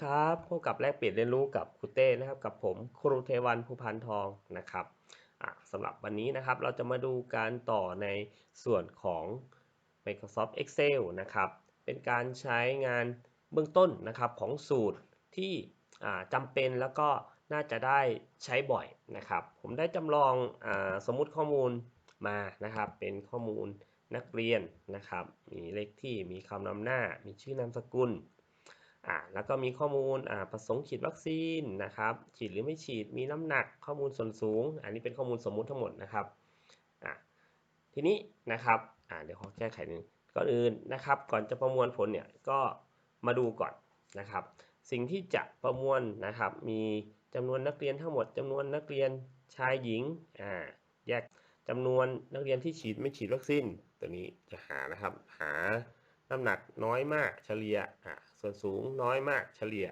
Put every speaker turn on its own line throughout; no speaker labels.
ครับพบกับแลกเปลี่ยนเรียนรู้กับครูเต้นะครับ กับผมครูเทวันภูพันทองนะครับสำหรับวันนี้นะครับเราจะมาดูการต่อในส่วนของ Microsoft Excel นะครับ เป็นการใช้งานเบื้องต้นนะครับของสูตรที่จำเป็นแล้วก็น่าจะได้ใช้บ่อยนะครับ ผมได้จำลองอสมมุติข้อมูลมานะครับ เป็นข้อมูลนักเรียนนะครับ มีเลขที่มีคำนำหน้า มีชื่อนามสกุล อ่าแล้วก็มีข้อมูลอ่าประสงค์ฉีดวัคซีนนะครับ ฉีดหรือไม่ฉีดมีน้ำหนักข้อมูลส่วนสูง อันนี้เป็นข้อมูลสมมุติทั้งหมดนะครับอ่าทีนี้นะครับอ่าเดี๋ยวขอแก้ไขหนึ่งก่อนอื่นนะครับ ก่อนจะประมวลผลเนี่ยก็มาดูก่อนนะครับ สิ่งที่จะประมวลนะครับ มีจำนวนนักเรียนทั้งหมดจำนวนนักเรียนชายหญิงอ่าแยกจำนวนนักเรียนที่ฉีดไม่ฉีดวัคซีนตัวนี้จะหานะครับหา น้ำหนักน้อยมากเฉลี่ยอะส่วนสูงน้อยมากเฉลี่ย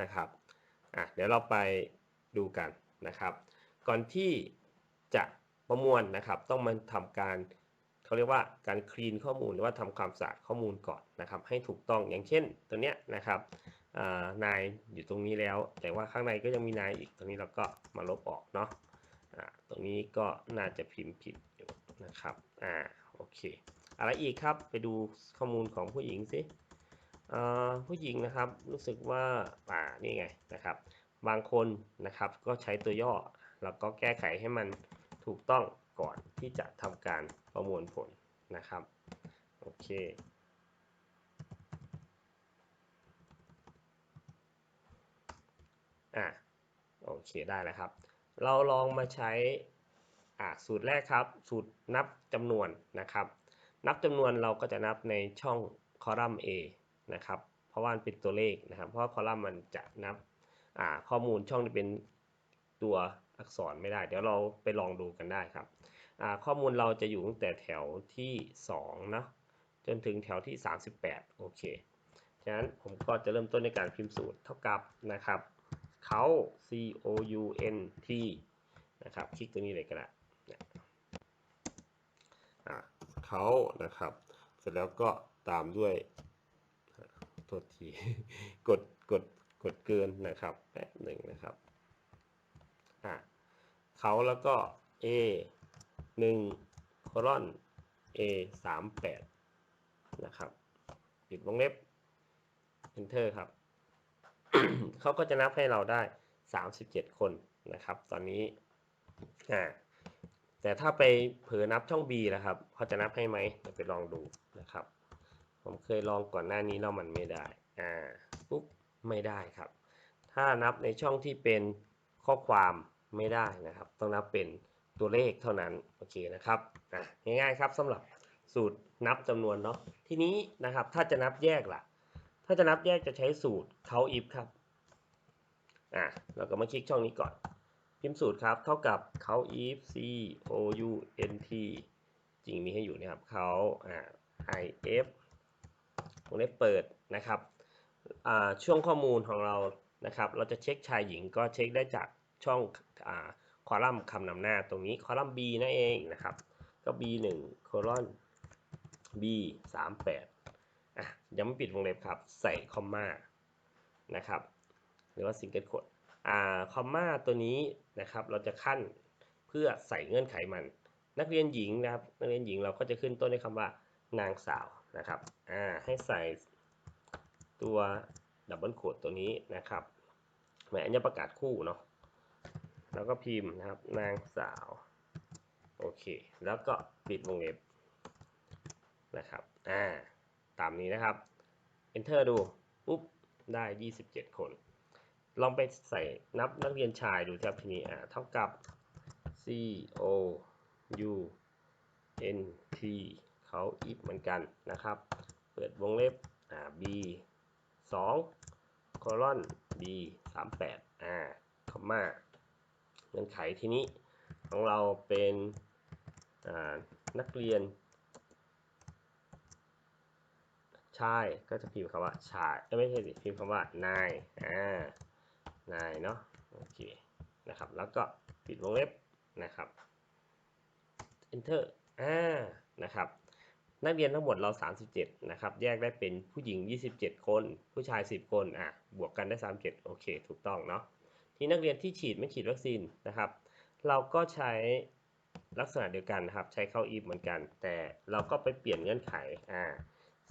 นะครับอะเดี๋ยวเราไปดูกันนะครับ ก่อนที่จะประมวลนะครับต้องมาทำการเขาเรียกว่าการคลีนข้อมูลหรือว่าทำความสะอาดข้อมูลก่อนนะครับ ให้ถูกต้องอย่างเช่นตัวเนี้ยนะครับนายอยู่ตรงนี้แล้ว แต่ว่าข้างในก็ยังมีนายอีกตรงนี้เราก็มาลบออกเนาะอ่าตรงนี้ก็น่าจะพิมพ์ผิดอยู่นะครับอ่าโอเค อะไรอีกครับไปดูข้อมูลของผู้หญิงสิผู้หญิงนะครับรู้สึกว่าป่านี่ไงนะครับ บางคนนะครับก็ใช้ตัวย่อแล้วก็แก้ไขให้มันถูกต้องก่อนที่จะทำการประมวลผลนะครับโอเคอะโอเคได้แล้วครับ เราลองมาใช้อะสูตรแรกครับ สูตรนับจำนวนนะครับ นับจำนวนเราก็จะนับในช่องคอลัมน์ A นะครับ เพราะว่ามันเป็นตัวเลขนะครับ เพราะคอลัมน์มันจะนับข้อมูลช่องที่เป็นตัวอักษรไม่ได้ เดี๋ยวเราไปลองดูกันได้ครับ ข้อมูลเราจะอยู่ตั้งแต่แถวที่2นะจนถึงแถวที่ 38 โอเค ฉะนั้นผมก็จะเริ่มต้นในการพิมพ์สูตรเท่ากับนะครับเขา c o u n t นะครับ คลิกตัวนี้เลยก็ได้ เขานะครับ เสร็จแล้วก็ตามด้วยโทษทีกดกดกดเกินนะครับแป๊บหนึ่งนะครับอ่าเขาแล้วก็ A 1 colon A 3 8นะครับปิดวงเล็บ enter ครับ เขาก็จะนับให้เราได้ 37 คนนะครับ ตอนนี้อ่า แต่ถ้าไปเผลอนับช่อง B นะครับเขาจะนับให้ไหมเดี๋ยวไปลองดูนะครับ ผมเคยลองก่อนหน้านี้แล้วมันไม่ได้อ่าปุ๊บไม่ได้ครับ ถ้านับในช่องที่เป็นข้อความไม่ได้นะครับ ต้องนับเป็นตัวเลขเท่านั้นโอเคนะครับอะง่ายๆครับสำหรับสูตรนับจำนวนเนาะทีนี้นะครับถ้าจะนับแยกล่ะ ถ้าจะนับแยกจะใช้สูตรเขาอิฟครับอะเราก็มาคลิกช่องนี้ก่อน พิมพ์สูตรครับเท่ากับเขา if c o u n t จริงมีให้อยู่นะครับเขา i f วงเล็บเปิดนะครับช่วงข้อมูลของเรานะครับ เราจะเช็คชายหญิงก็เช็คได้จากช่องอคอลัมน์คำนำหน้าตรงนี้คอลัมน์ B นั่นเองนะครับ ก็ B 1 colon B 3 8อะยังไม่ปิดวงเล็บครับ ใส่คอมมานะครับ หรือว่าซิงเกิลโคด คอมมาตัวนี้นะครับเราจะขั้นเพื่อใส่เงื่อนไขมัน นักเรียนหญิงนะครับนักเรียนหญิงเราก็จะขึ้นต้นด้วยคำว่านางสาวนะครับให้ใส่ตัวดับเบิลโคดตัวนี้นะครับหมายอันนี้ประกาศคู่เนาะแล้วก็พิมพ์นะครับนางสาวโอเค แล้วก็ปิดวงเล็บนะครับอ่าตามนี้นะครับ enter ดูปุ๊บได้ 27 คน ลองไปใส่นับนักเรียนชายดูครับทีนี้อ่าเท่ากับ c o u n t เขาอีกเหมือนกันนะครับ เปิดวงเล็บอ่า b 2 colon b 3 8อ่าคอมมาเงื่อนไขทีนี้ของเราเป็นนักเรียน ชายก็จะพิมพ์คำว่าชายไม่ใช่สิพิมพ์คำว่านายอ่า นายเนาะโอเคนะครับแล้วก็ปิดวงเล็บนะครับ enter อ่านะครับนักเรียนทั้งหมดเรา 37 นะครับ แยกได้เป็นผู้หญิง 27 คน ผู้ชาย 10 คน อะ บวกกันได้ 37 โอเค ถูกต้องเนาะ ที่นักเรียนที่ฉีดไม่ฉีดวัคซีนนะครับ เราก็ใช้ลักษณะเดียวกันนะครับ ใช้เข้า if เหมือนกัน แต่เราก็ไปเปลี่ยนเงื่อนไข อ่า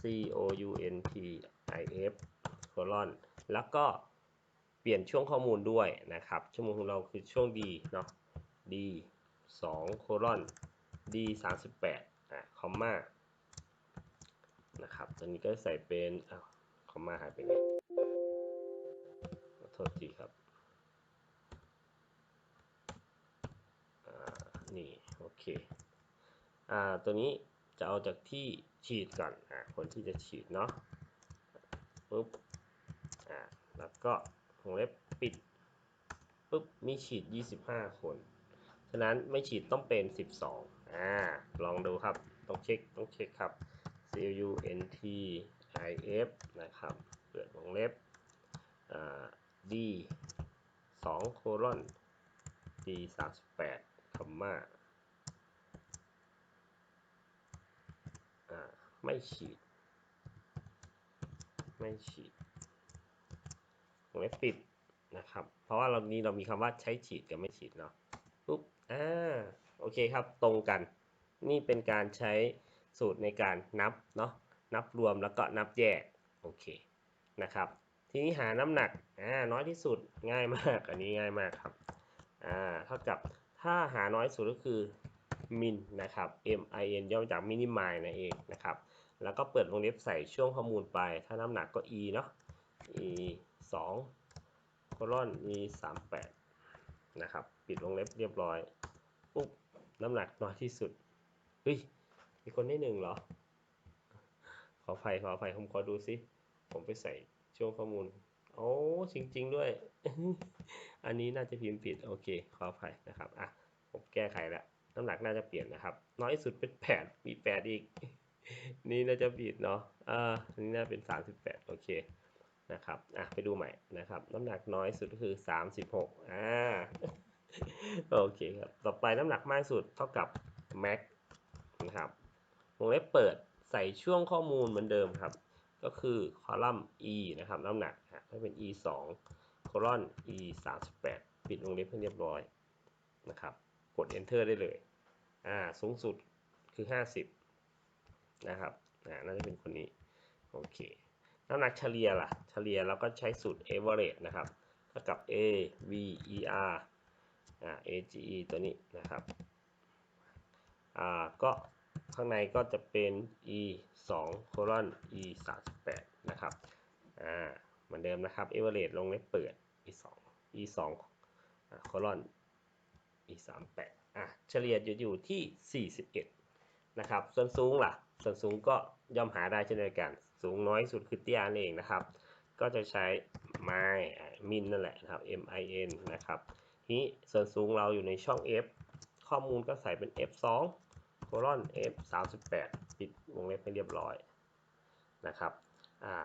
c o u n t i f colon แล้วก็ ปลี่ยนช่วงข้อมูลด้วยนะครับ ชั่วโมงของเราคือช่วง d เนาะ d 2 colon d 38อะคอมมานะครับตอนนี้ก็ใส่เป็นอ้าวคอมมาหายไปไหนขอโทษทีครับอ่านี่ โอเคอ่าตัวนี้จะเอาจากที่ฉีดก่อนอ่าคนที่จะฉีดเนาะปุ๊บอ่าแล้วก็ วงเล็บปิดปุ๊บมีฉีด 25 คน ฉะนั้นไม่ฉีดต้องเป็น 12 อ่า ลองดูครับ ต้องเช็ค ต้องเช็คครับ c u n t i f นะครับ เปิดวงเล็บอ่า d 2 colon d 38คอมมาอ่าไม่ฉีด ไม่ฉีด วงเล็บปิดนะครับ เพราะว่าเรานี้เรามีคำว่าใช้ฉีดกับไม่ฉีดเนาะปุ๊บอ่าโอเคครับตรงกัน นี่เป็นการใช้สูตรในการนับเนาะนับรวมแล้วก็นับแยกโอเคนะครับ ทีนี้หาน้ำหนักอ่าน้อยที่สุดง่ายมากอันนี้ง่ายมากครับอ่าเท่ากับถ้าหาน้อยสุดก็คือ min นะครับ m i n ย่อมาจาก minimi นั่นเองนะครับ แล้วก็เปิดวงเล็บใส่ช่วงข้อมูลไป ถ้าน้ำหนักก็ e เนาะ e 2 colon e 38 นะครับ ปิดวงเล็บเรียบร้อยปุ๊บน้ำหนักน้อยที่สุด เฮ้ย มีคนได้หนึ่งเหรอ ขออภัยขออภัยผมขอดูซิ ผมไปใส่ช่วงข้อมูล โอ้จริง ๆ ด้วย อันนี้น่าจะพิมพ์ผิด โอเค ขออภัยนะครับ อะ ผมแก้ไขแล้ว น้ำหนักน่าจะเปลี่ยนนะครับ น้อยสุดเป็นแปดมีแปดอีก นี่น่าจะผิดเนาะ อ่านนี้น่าเป็นสามสิบแปดโอเค นะครับอะไปดูใหม่นะครับ น้ำหนักน้อยสุดก็คือสามสิบหกอ่าโอเคครับต่อไปน้ำหนักมากสุดเท่ากับ max นะครับวงเล็บเปิดใส่ช่วงข้อมูลเหมือนเดิมครับ ก็คือคอลัมน์ e นะครับน้ำหนักถ้เป็น e 2 colon e 38ปิดวงเล็บให้เรียบร้อยนะครับ กด enter ได้เลยอ่าสูงสุดคือ 50 นะครับอ่าน่าจะเป็นคนนี้ โอเค น้ำหนักเฉลี่ยล่ะ เฉลี่ยเราก็ใช้สูตร average นะครับเท่ากับ a v e r อ่า a g e ตัวนี้นะครับ อ่า ก็ข้างในก็จะเป็น e 2 colon e 38นะครับ อ่า เหมือนเดิมนะครับ average ลงเล็บเปิด e 2 e 2 colon e 38อะ เฉลี่ยอยู่ที่ 41 นะครับ ส่วนสูงล่ะ ส่วนสูงก็ย่อมหาได้เช่นเดียวกัน สูงน้อยสุดคือเตี้ยนั่นเองนะครับ ก็จะใช้ my มินนั่นแหละนะครับ m i n นะครับทีนี้ส่วนสูงเราอยู่ในช่อง f ข้อมูลก็ใส่เป็น f 2 colon f 38ปิดวงเล็บให้เรียบร้อยนะครับอ่า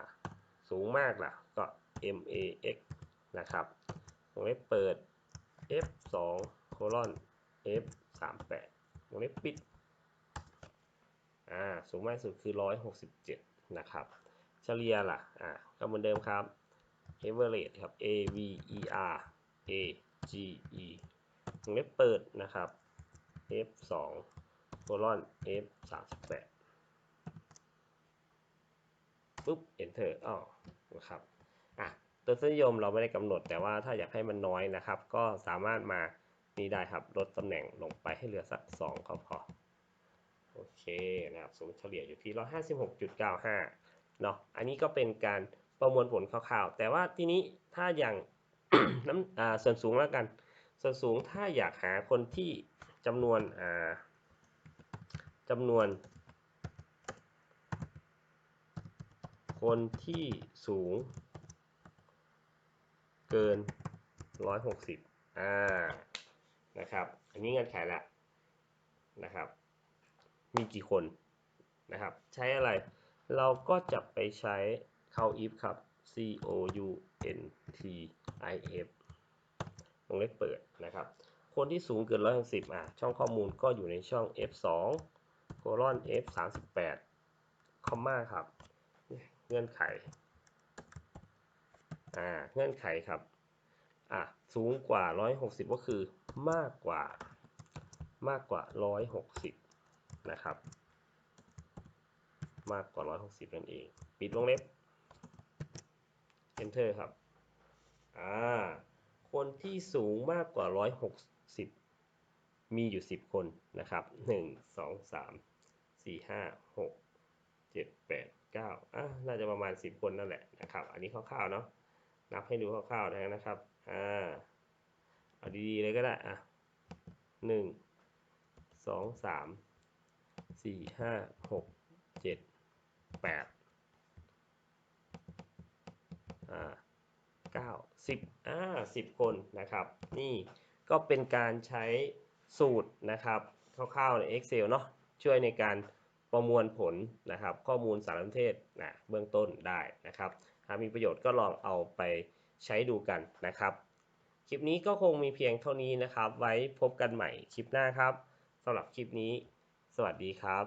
สูงมากล่ะก็ m a x นะครับวงเล็บเปิด f 2 colon f 38วงเล็บปิดอ่าสูงมากสุดคือ 167 นะครับ เฉลี่ยล่ะ อ่าก็เหมือนเดิมครับ average ครับ a v e r a g e วงเล็บเปิดนะครับ f 2 colon f 38ปุ๊บ enter อ้าวนะครับ อะ ตัวนิยมเราไม่ได้กำหนด แต่ว่าถ้าอยากให้มันน้อยนะครับ ก็สามารถมานี่ได้ครับ ลดตำแหน่งลงไปให้เหลือสัก 2 ก็พอ โอเคนะครับสูงเฉลี่ยอยู่ที่156.95เนาะอันนี้ก็เป็นการประมวลผลคร่าวๆ แต่ว่าทีนี้ถ้าอย่างน้ำส่วนสูงแล้วกัน ส่วนสูงถ้าอยากหาคนที่จำนวนจำนวน คนที่สูง เกิน 160อ่านะครับ อันนี้เงื่อนไขละนะครับ มีกี่คนนะครับ ใช้อะไร เราก็จะไปใช้เข้า if ครับ c o u n t i f วงเล็บเปิดนะครับ คนที่สูงเกิน 160อะ ช่องข้อมูลก็อยู่ในช่อง f 2 colon f 38คอมมาครับ เงื่อนไข อ่า เงื่อนไขครับ อะ สูงกว่า 160 ก็คือมากกว่า มากกว่า 160 นะครับ มากกว่า 160 นั่นเอง ปิดวงเล็บ enter ครับ อ่า คนที่สูงมากกว่า 160 มีอยู่ 10 คนนะครับ 1 2 3 4 5 6 7 8 9อะน่าจะประมาณ 10 คนนั่นแหละนะครับ อันนี้คร่าวๆเนาะ นับให้ดูคร่าวๆนะครับ อ่า เอาดีๆเลยก็ได้ อะหนึ่ง สี่ห้าหกเจ็ดแปดอ่าเก้าสิบอ่าสิบคนนะครับ นี่ก็เป็นการใช้สูตรนะครับคร่าวๆใน Excel เนาะช่วยในการประมวลผลนะครับ ข้อมูลสารสนเทศนะเบื้องต้นได้นะครับถ้ามีประโยชน์ก็ลองเอาไปใช้ดูกันนะครับ คลิปนี้ก็คงมีเพียงเท่านี้นะครับ ไว้พบกันใหม่คลิปหน้าครับสำหรับคลิปนี้ สวัสดีครับ